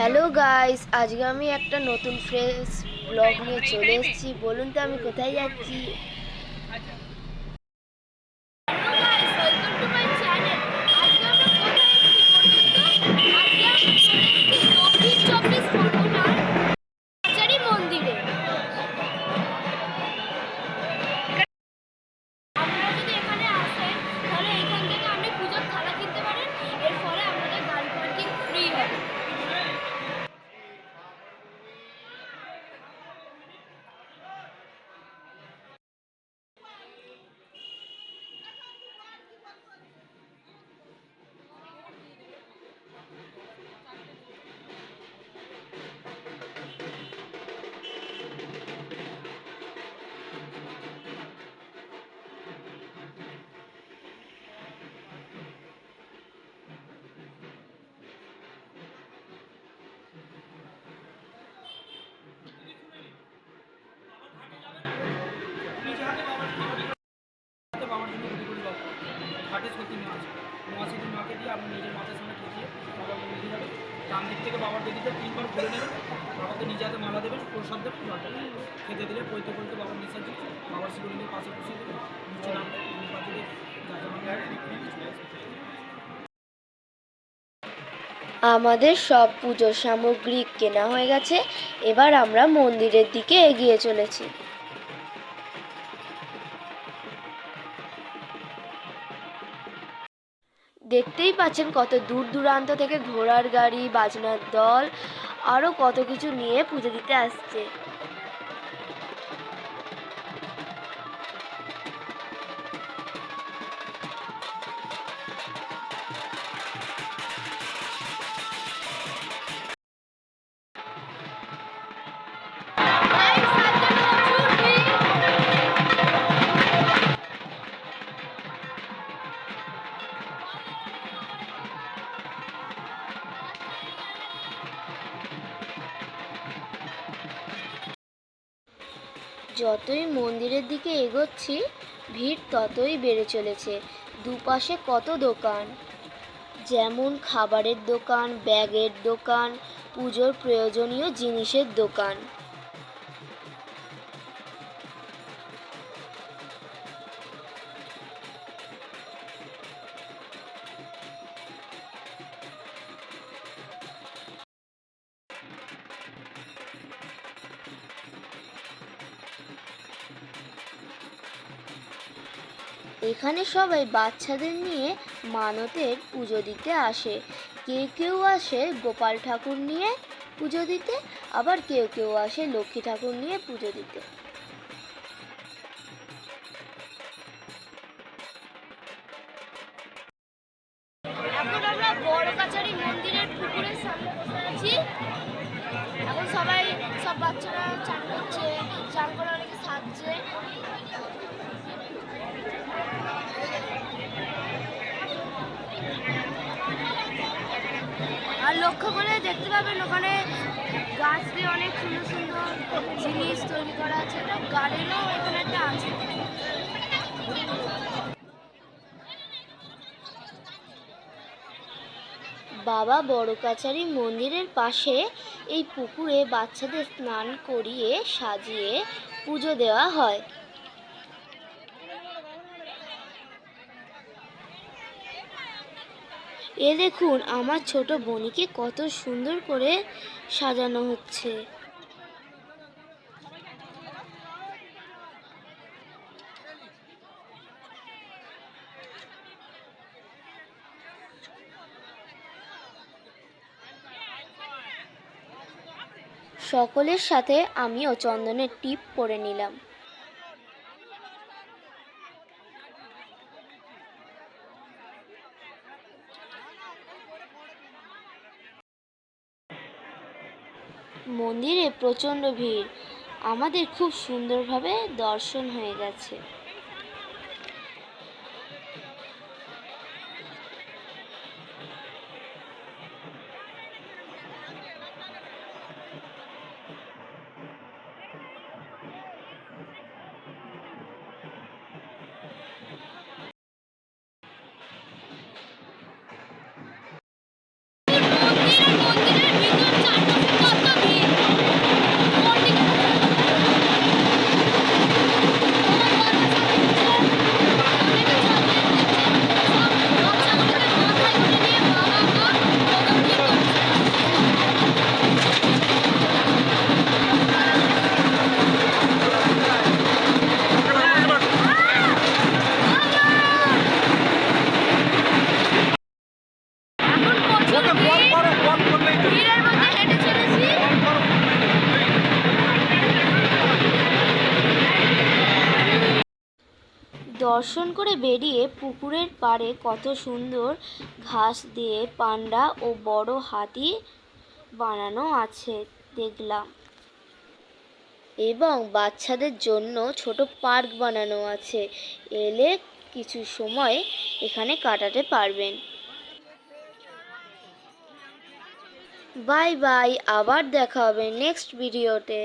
Hello guys আজকে আমি একটা নতুন ফ্রেশ ব্লগ নিয়ে চলে এসেছি। বলুন তো আমি কোথায় যাচ্ছি? ঘাটে সত্যি মাছ মহাসিটি মাকে দিয়ে আপনি নিজের মাথার সামনে ঠেকিয়ে বাবা বেঁধে যাবে ডান দিক থেকে বাবার বেদিতে তিনবার ঘুরে নেবেন। বাবাকে নিজে হাতে মালা দেবেন। প্রসাদ দেবেন। জলটা খেতে দিলে পৈতে পৈতে বাবার নিঃশ্বাস দিচ্ছে। বাবার শিবলিঙ্গের পাশে বসিয়ে দেবেন। নিচে নামবে পাশে যা যা মালা হবে নিয়ে আমাদের সব পুজোর সামগ্রী কেনা হয়ে গেছে। এবার আমরা মন্দিরের দিকে এগিয়ে চলেছি। দেখতেই পাচ্ছেন কত দূর দূরান্ত থেকে ঘোড়ার গাড়ি, বাজনার দল আরও কত কিছু নিয়ে পুজো দিতে আসছে। যতই মন্দিরের দিকে এগোচ্ছি, ভিড় ততই বেড়ে চলেছে। দুপাশে কত দোকান? যেমন খাবারের দোকান, ব্যাগের দোকান, পুজোর প্রয়োজনীয় জিনিসের দোকান। এখানে সবাই বাচ্চাদের নিয়ে মানতের পুজো দিতে আসে। কেউ কেউ আসে গোপাল ঠাকুর নিয়ে পুজো দিতে, আবার কেউ কেউ আসে লক্ষ্মী ঠাকুর নিয়ে পুজো দিতে। সবাই, সব বাচ্চারা চান করছে চান করে অনেকে সাজছে আর লক্ষ্য করে দেখতে পাবেন ওখানে গাছ দিয়ে অনেক সুন্দর সুন্দর জিনিস তৈরি করা আছে, একটা গার্ডেনও এখানে একটা আছে। বাবা বড় কাছারি মন্দিরের পাশে এই পুকুরে বাচ্চাদের স্নান করিয়ে সাজিয়ে পুজো দেওয়া হয়। এ দেখুন, আমার ছোট বনিকে কত সুন্দর করে সাজানো হচ্ছে। সকলের সাথে আমিও চন্দনের টিপ পরে নিলাম। মন্দিরে প্রচণ্ড ভিড়। আমাদের খুব সুন্দরভাবে দর্শন হয়ে গেছে। দর্শন করে বেরিয়ে পুকুরের পাড়ে কত সুন্দর ঘাস দিয়ে পান্ডা ও বড় হাতি বানানো আছে, দেখলাম। এবং বাচ্চাদের জন্য ছোট পার্ক বানানো আছে। এলে কিছু সময় এখানে কাটাতে পারবেন। বাই বাই, আবার দেখা হবে নেক্সট ভিডিওতে।